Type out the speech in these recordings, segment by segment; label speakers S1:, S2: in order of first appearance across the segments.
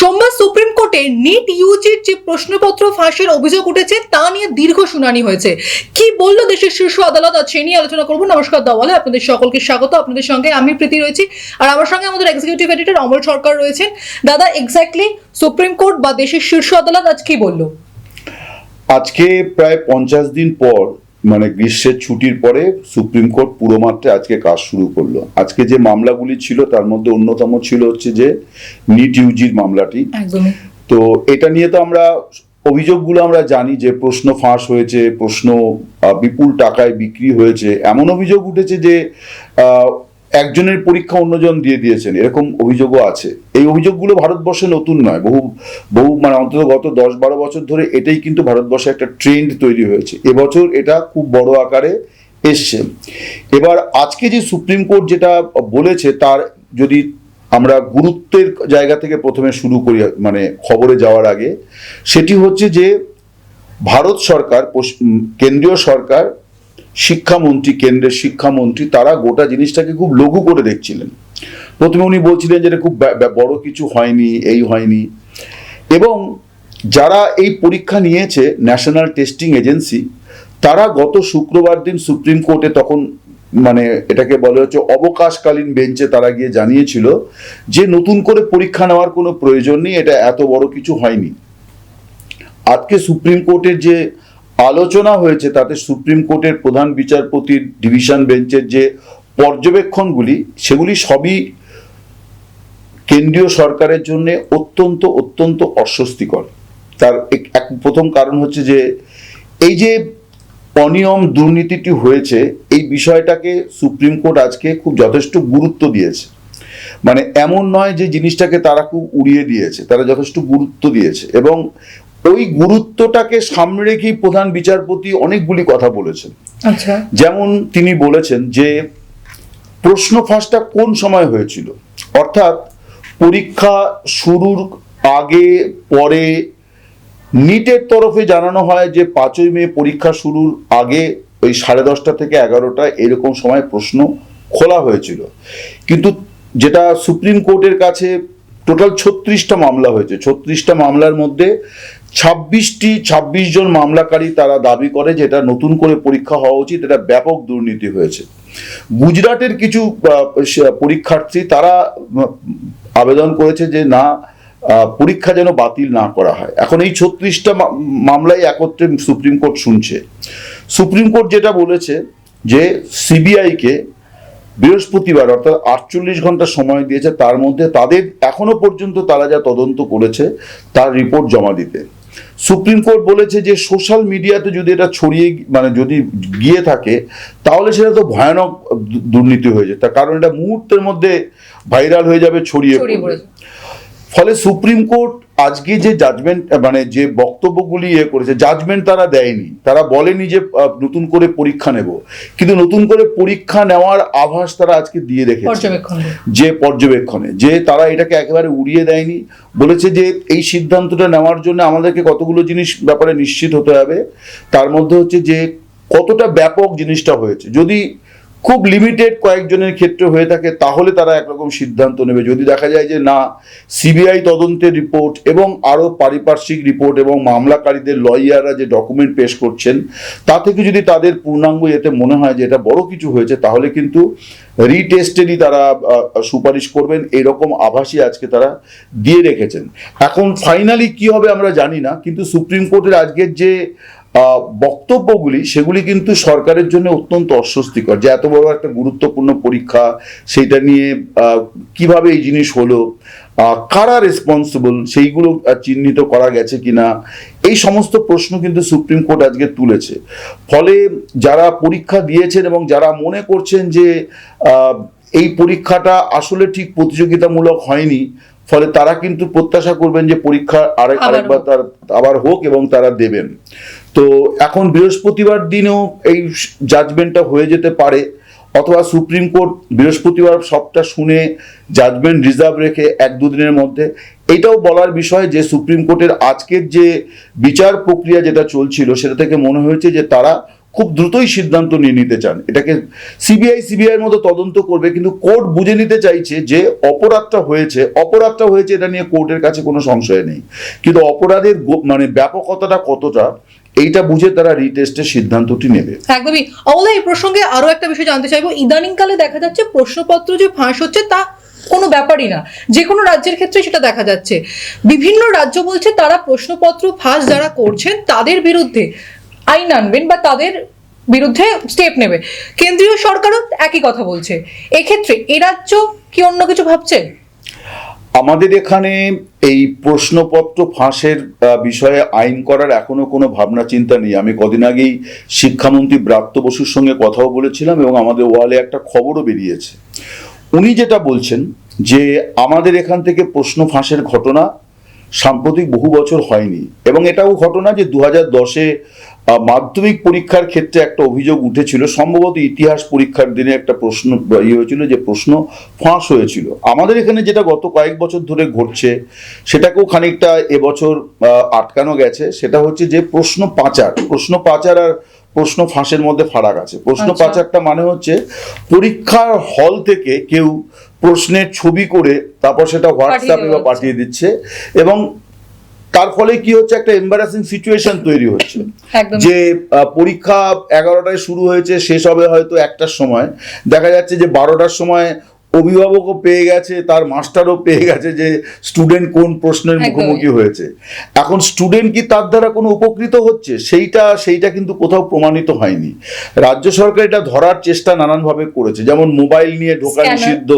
S1: সোমবার সুপ্রিম কোর্টে নিট ইউজির যে প্রশ্নপত্র ফাঁসের অভিযোগ উঠেছে, তা নিয়ে দীর্ঘ শুনানি হয়েছে। কি বলল দেশের শীর্ষ আদালত? সেই নিয়ে আলোচনা করব। নমস্কার দাওয়ালে আপনাদের সকলকে স্বাগত। আপনাদের সঙ্গে আমি প্রীতি রয়েছি। আর আমার সঙ্গে আমাদের এক্সিকিউটিভ এডিটর অমল সরকার রয়েছেন। দাদা এক্স্যাক্টলি সুপ্রিম কোর্ট বা দেশের শীর্ষ আদালত আজ কি বলল?
S2: আজকে প্রায় পঞ্চাশ দিন পর মানে গ্রীষ্মের ছুটির পরে সুপ্রিম কোর্ট পুরো মাত্রে আজকে কাজ শুরু করল। আজকে যে মামলাগুলি ছিল তার মধ্যে অন্যতম ছিল হচ্ছে যে নিট ইউজির মামলাটি। তো এটা নিয়ে তো আমরা অভিযোগগুলো আমরা জানি যে প্রশ্ন ফাঁস হয়েছে প্রশ্ন বিপুল টাকায় বিক্রি হয়েছে। এমন অভিযোগ উঠেছে যে আহ, একজনের পরীক্ষা অন্যজন দিয়ে দিয়েছেন, এরকম অভিযোগও আছে। এই অভিযোগগুলো ভারতবর্ষে নতুন নয়, বহু বহু মানে অন্তত গত দশ বারো বছর ধরে এটাই কিন্তু ভারতবর্ষে একটা ট্রেন্ড তৈরি হয়েছে। এবছর এটা খুব বড় আকারে এসছে। এবার আজকে যে সুপ্রিম কোর্ট যেটা বলেছে, তার যদি আমরা গুরুত্বের জায়গা থেকে প্রথমে শুরু করি মানে খবরে যাওয়ার আগে, সেটি হচ্ছে যে, ভারত সরকার কেন্দ্রীয় সরকার শিক্ষামন্ত্রী, কেন্দ্রের শিক্ষামন্ত্রী, তারা গোটা জিনিসটাকে খুব লঘু করে দেখছিলেন। প্রথমে উনি বলছিলেন যে খুব বড় কিছু হয়নি, এই হয়নি। এবং যারা এই পরীক্ষা নিয়েছে, ন্যাশনাল টেস্টিং এজেন্সি, তারা গত শুক্রবার দিন সুপ্রিম কোর্টে তখন মানে এটাকে বলা হচ্ছে অবকাশকালীন বেঞ্চে তারা গিয়ে জানিয়েছিল যে নতুন করে পরীক্ষা নেওয়ার কোনো প্রয়োজন নেই, এটা এত বড় কিছু হয়নি। আজকে সুপ্রিম কোর্টের যে আলোচনা হয়েছে তাতে সুপ্রিম কোর্টের প্রধান বিচারপতির ডিভিশন বেঞ্চের যে পর্যবেক্ষণগুলি, সেগুলি সবই কেন্দ্রীয় সরকারের জন্য অত্যন্ত অত্যন্ত অস্বস্তিকর। তার এক- প্রথম কারণ হচ্ছে যে, এই যে অনিয়ম দুর্নীতিটি হয়েছে, এই বিষয়টাকে সুপ্রিম কোর্ট আজকে খুব যথেষ্ট গুরুত্ব দিয়েছে। মানে এমন নয় যে জিনিসটাকে তারা খুব উড়িয়ে দিয়েছে, তারা যথেষ্ট গুরুত্ব দিয়েছে। এবং ওই গুরুত্বটাকে সামনে রেখেই প্রধান বিচারপতি অনেকগুলি কথা বলেছেন।
S1: আচ্ছা।
S2: যেমন তিনি বলেছেন যে প্রশ্ন ফাঁসটা কোন সময় হয়েছিল? অর্থাৎ পরীক্ষা শুরুর আগে পরে নিটের তরফে জানানো হয় যে পাঁচই মে পরীক্ষা শুরুর আগে ওই সাড়ে দশটা থেকে এগারোটা এরকম সময় প্রশ্ন খোলা হয়েছিল। কিন্তু যেটা সুপ্রিম কোর্টের কাছে টোটাল ছত্রিশটা মামলা হয়েছে। ছত্রিশটা মামলার মধ্যে ছাব্বিশটি, ছাব্বিশ জন মামলাকারী তারা দাবি করে যে এটা নতুন করে পরীক্ষা হওয়া উচিত, এটা ব্যাপক দুর্নীতি হয়েছে। গুজরাটের কিছু পরীক্ষার্থী তারা আবেদন করেছে যে না পরীক্ষা যেন বাতিল না করা হয়। এখন এই ছত্রিশটা মামলাই একত্রে সুপ্রিম কোর্ট শুনছে। সুপ্রিম কোর্ট যেটা বলেছে যে সিবিআইকে বৃহস্পতিবার, অর্থাৎ আটচল্লিশ ঘণ্টা সময় দিয়েছে, তার মধ্যে তাদের এখনও পর্যন্ত তারা যা তদন্ত করেছে, তার রিপোর্ট জমা দিতে। সুপ্রিম কোর্ট বলেছে যে সোশ্যাল মিডিয়াতে যদি এটা ছড়িয়ে মানে যদি গিয়ে থাকে তাহলে সেটা তো ভয়ানক দুর্নীতি হয়ে যায় তার কারণ এটা মুহূর্তের মধ্যে ভাইরাল হয়ে যাবে ছড়িয়ে পড়বে। ফলে সুপ্রিম কোর্ট আজকে যে জাজমেন্ট মানে যে বক্তব্যগুলি ইয়ে করেছে জাজমেন্ট তারা দেয়নি। তারা বলেনি যে নতুন করে পরীক্ষা নেব। কিন্তু নতুন করে পরীক্ষা নেওয়ার আভাস তারা আজকে দিয়ে রেখেছে। যে পর্যবেক্ষণে যে তারা এটাকে একেবারে উড়িয়ে দেয়নি। বলেছে যে এই সিদ্ধান্তটা নেওয়ার জন্য আমাদেরকে কতগুলো জিনিস ব্যাপারে নিশ্চিত হতে হবে। তার মধ্যে হচ্ছে যে কতটা ব্যাপক জিনিসটা হয়েছে। যদি খুব লিমিটেড কয়েকজনের ক্ষেত্রে হয়ে থাকে, তাহলে তারা একরকম সিদ্ধান্ত নেবে। যদি দেখা যায় যে না সিবিআই তদন্তের রিপোর্ট এবং আরও পারিপার্শ্বিক রিপোর্ট এবং মামলাকারীদের লয়াররা যে ডকুমেন্ট পেশ করছেন, তা থেকে যদি তাদের পূর্ণাঙ্গ এতে মনে হয় যে এটা বড় কিছু হয়েছে, তাহলে কিন্তু রিটেস্টেরই তারা সুপারিশ করবেন। এরকম আভাসই আজকে তারা দিয়ে রেখেছেন। এখন ফাইনালি কি হবে আমরা জানি না, কিন্তু সুপ্রিম কোর্টের আজকের যে বক্তব্যগুলি সেগুলি কিন্তু সরকারের জন্য অত্যন্ত অস্বস্তিকর যে এত বড় একটা গুরুত্বপূর্ণ পরীক্ষা সেইটা নিয়ে কীভাবে এই জিনিস হলো কারা রেসপন্সিবল সেইগুলো চিহ্নিত করা গেছে কিনা এই সমস্ত প্রশ্ন কিন্তু সুপ্রিম কোর্ট আজকে তুলেছে ফলে যারা পরীক্ষা দিয়েছেন এবং যারা মনে করছেন যে আহ, এই পরীক্ষাটা আসলে ঠিক প্রতিযোগিতামূলক হয়নি ফলে তারা কিন্তু প্রত্যাশা করবেন যে পরীক্ষা আরেক আরেকবার। তার আবার হোক এবং তারা দেবেন তো এখন বৃহস্পতিবার দিনেও এই জাজমেন্টটা হয়ে যেতে পারে, অথবা সুপ্রিম কোর্ট বৃহস্পতিবার সবটা শুনে জাজমেন্ট রিজার্ভ রেখে এক দুদিনের মধ্যে। এটাও বলার বিষয় যে সুপ্রিম কোর্টের আজকের যে বিচার প্রক্রিয়া যেটা চলছিল, সেটা থেকে মনে হয়েছে যে তারা খুব দ্রুতই সিদ্ধান্ত নিয়ে নিতে চান। এটাকে সিবিআই সিবিআই এর মতো তদন্ত করবে, কিন্তু কোর্ট বুঝে নিতে চাইছে যে অপরাধটা হয়েছে অপরাধটা হয়েছে এটা নিয়ে কোর্টের কাছে কোনো সংশয় নেই। কিন্তু অপরাধের মানে ব্যাপকতাটা কতটা এইটা বুঝে তারা রিটেস্টের সিদ্ধান্তটি নেবে।
S1: একদমই। অমলা এই প্রসঙ্গে আরও একটা বিষয় জানতে চাইব। ইদানিংকালে দেখা যাচ্ছে প্রশ্নপত্র যে ফাঁস হচ্ছে তা কোনো ব্যাপারই না। যে কোনো রাজ্যের ক্ষেত্রে সেটা দেখা যাচ্ছে। বিভিন্ন রাজ্য বলছে তারা প্রশ্নপত্র ফাঁস যারা করছেন, তাদের বিরুদ্ধে আইন আনবেন বা তাদের বিরুদ্ধে স্টেপ নেবে। কেন্দ্রীয় সরকারও একই কথা বলছে। এক্ষেত্রে এ রাজ্য কি অন্য কিছু ভাবছে?
S2: আমাদের এখানে এই প্রশ্নপত্র ফাঁসের বিষয়ে আইন করার এখনও কোনো ভাবনা, চিন্তা নেই। আমি কদিন আগেই শিক্ষামন্ত্রী ব্রাত্য বসুর সঙ্গে কথাও বলেছিলাম এবং আমাদের ওয়ালে একটা খবরও বেরিয়েছে। উনি যেটা বলছেন যে আমাদের এখান থেকে প্রশ্ন ফাঁসের ঘটনা সাম্প্রতিক বহু বছর হয়নি এবং এটাও ঘটনা যে দু হাজার দশে মাধ্যমিক পরীক্ষার ক্ষেত্রে একটা অভিযোগ উঠেছিল। সম্ভবত ইতিহাস পরীক্ষার দিনে একটা প্রশ্ন ইয়ে হয়েছিল যে প্রশ্ন ফাঁস হয়েছিল। আমাদের এখানে যেটা গত কয়েক বছর ধরে ঘটছে সেটাকেও খানিকটা এবছর আটকানো গেছে। সেটা হচ্ছে যে প্রশ্ন পাচার প্রশ্ন পাচার আর প্রশ্ন ফাঁসের মধ্যে ফারাক আছে। প্রশ্ন
S1: আচ্ছা।
S2: পাচারটা মানে হচ্ছে পরীক্ষার হল থেকে কেউ প্রশ্নের ছবি করে তারপর সেটা হোয়াটসঅ্যাপে বা পাঠিয়ে দিচ্ছে এবং তার ফলে কি হচ্ছে? একটা এম্বারাসিং সিচুয়েশন তৈরি হচ্ছে। যে পরীক্ষা এগারোটায় শুরু হয়েছে শেষ হবে হয়তো একটার সময়। দেখা যাচ্ছে যে বারোটার সময় অভিভাবকও পেয়ে গেছে তার মাস্টারও পেয়ে গেছে যে স্টুডেন্ট কোন প্রশ্নের মুখোমুখি হয়েছে। এখন স্টুডেন্ট কি তার দ্বারা কোনো উপকৃত হচ্ছে? সেইটা সেইটা কিন্তু কোথাও প্রমাণিত হয়নি। রাজ্য সরকার এটা ধরার চেষ্টা নানানভাবে করেছে। যেমন মোবাইল নিয়ে ঢোকা নিষিদ্ধ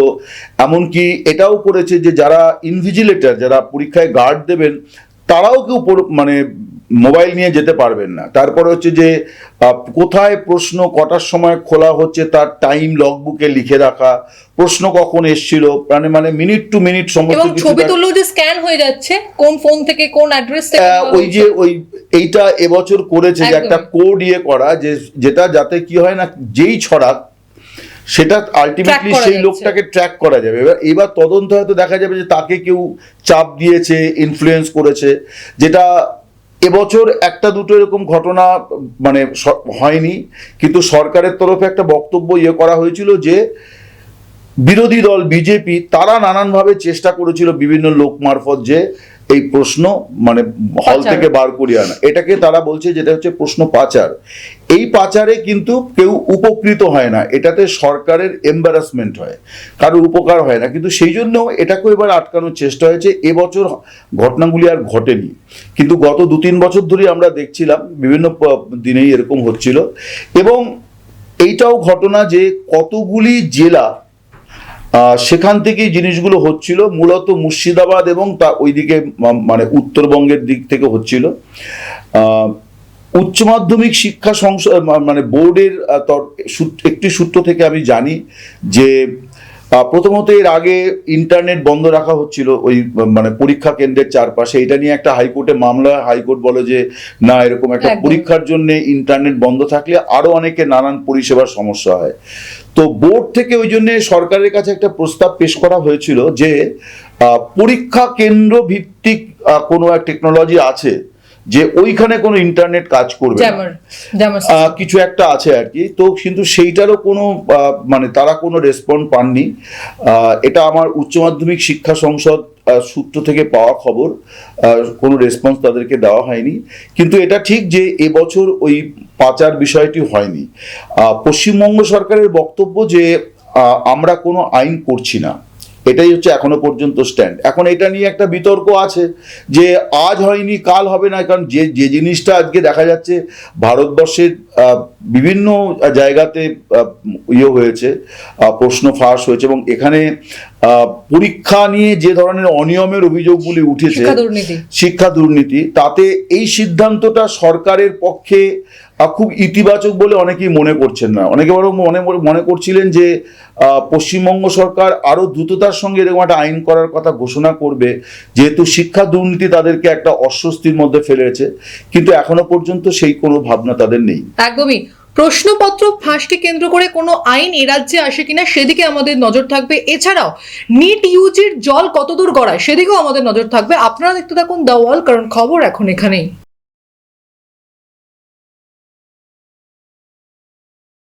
S2: এমনকি এটাও করেছে যে যারা ইনভিজিলেটর যারা পরীক্ষায় গার্ড দেবেন তারাও কেউ মানে মোবাইল নিয়ে যেতে পারবেন না। তারপরে হচ্ছে যে কোথায় প্রশ্ন কটার সময় খোলা হচ্ছে তার টাইম লগবুকে লিখে রাখা প্রশ্ন কখন এসছিল মানে মানে মিনিট টু মিনিট সমস্ত কিছু
S1: ছবি তুললেও যে স্ক্যান হয়ে যাচ্ছে কোন ফোন থেকে কোন অ্যাড্রেস থেকে
S2: ওই যে ওই এইটা এবছর করেছে যে একটা কোড ইয়ে করা যে যেটা যাতে কি হয় না যেই ছড়াক সেটা আলটিমেটলি সেই লোকটাকে ট্র্যাক করা যাবে। এবার এবার তদন্ত হয়তো দেখা যাবে যে তাকে কেউ চাপ দিয়েছে ইনফ্লুয়েন্স করেছে যেটা এবছর একটা দুটো এরকম ঘটনা মানে হয়নি। কিন্তু সরকারের তরফে একটা বক্তব্য ইয়ে করা হয়েছিল যে বিরোধী দল বিজেপি তারা নানানভাবে চেষ্টা করেছিল বিভিন্ন লোক মারফত যে এই প্রশ্ন মানে হল থেকে বার করিয়ে আনা এটাকে তারা বলছে যেটা হচ্ছে প্রশ্ন পাচার। এই পাচারে কিন্তু কেউ উপকৃত হয় না। এটাতে সরকারের এম্বারাসমেন্ট হয়। কারোর উপকার হয় না। কিন্তু সেই জন্য এটাকেও এবার আটকানোর চেষ্টা হয়েছে। এবছর ঘটনাগুলি আর ঘটেনি। কিন্তু গত দু তিন বছর ধরে আমরা দেখছিলাম বিভিন্ন দিনেই এরকম হচ্ছিল। এবং এইটাও ঘটনা যে কতগুলি জেলা সেখান থেকেই জিনিসগুলো হচ্ছিল। মূলত মুর্শিদাবাদ এবং তা ওইদিকে মানে উত্তরবঙ্গের দিক থেকে হচ্ছিল। উচ্চ মাধ্যমিক শিক্ষা সংসদ মানে বোর্ডের একটি সূত্র থেকে আমি জানি যে প্রথমত এর আগে ইন্টারনেট বন্ধ রাখা হচ্ছিল ওই মানে পরীক্ষা কেন্দ্রের চারপাশে। এটা নিয়ে একটা হাইকোর্টে মামলা হাইকোর্ট বলে যে না এরকম একটা পরীক্ষার জন্য ইন্টারনেট বন্ধ থাকলে আরও অনেকে নানান পরিষেবার সমস্যা হয়। তো বোর্ড থেকে ওই জন্য সরকারের কাছে একটা প্রস্তাব পেশ করা হয়েছিল যে পরীক্ষা কেন্দ্র ভিত্তিক কোনো এক টেকনোলজি আছে যে ওইখানে কোনো ইন্টারনেট কাজ করবে কিছু একটা আছে আর কি। তো কিন্তু সেইটারও কোনো মানে তারা কোনো রেসপন্ড পাননি। এটা আমার উচ্চ মাধ্যমিক শিক্ষা সংসদ সূত্র থেকে পাওয়া খবর কোনো রেসপন্স তাদেরকে দেওয়া হয়নি। কিন্তু এটা ঠিক যে এবছর ওই পাচার বিষয়টি হয়নি। পশ্চিমবঙ্গ সরকারের বক্তব্য যে আমরা কোনো আইন করছি না। এটাই হচ্ছে এখনও পর্যন্ত স্ট্যান্ড এখন এটা নিয়ে একটা বিতর্ক আছে যে আজ হয়নি কাল হবে না কারণ যে যে জিনিসটা আজকে দেখা যাচ্ছে ভারতবর্ষের বিভিন্ন জায়গাতে ইয়ে হয়েছে প্রশ্ন ফাঁস হয়েছে এবং এখানে আহ, পরীক্ষা নিয়ে যে ধরনের অনিয়মের অভিযোগগুলি উঠেছে
S1: শিক্ষা দুর্নীতি
S2: তাতে এই সিদ্ধান্তটা সরকারের পক্ষে খুব ইতিবাচক বলে অনেকেই মনে করছেন না। অনেকে বরং মনে মনে করছিলেন যে পশ্চিমবঙ্গ সরকার আরও দ্রুততার সঙ্গে এরকম একটা আইন করার কথা ঘোষণা করবে। যেহেতু শিক্ষা দুর্নীতি তাদেরকে একটা অস্বস্তির মধ্যে ফেলেছে, কিন্তু এখনও পর্যন্ত সেই কোনো ভাবনা তাদের নেই।
S1: একদমই। প্রশ্নপত্র ফাঁসকে কেন্দ্র করে কোনো আইন এ রাজ্যে আসে কিনা সেদিকে আমাদের নজর থাকবে। এছাড়াও, নিট ইউজির জল কতদূর গড়ায় সেদিকেও আমাদের নজর থাকবে। আপনারা দেখতে থাকুন দ্য ওয়াল, কারণ খবর এখন এখানেই।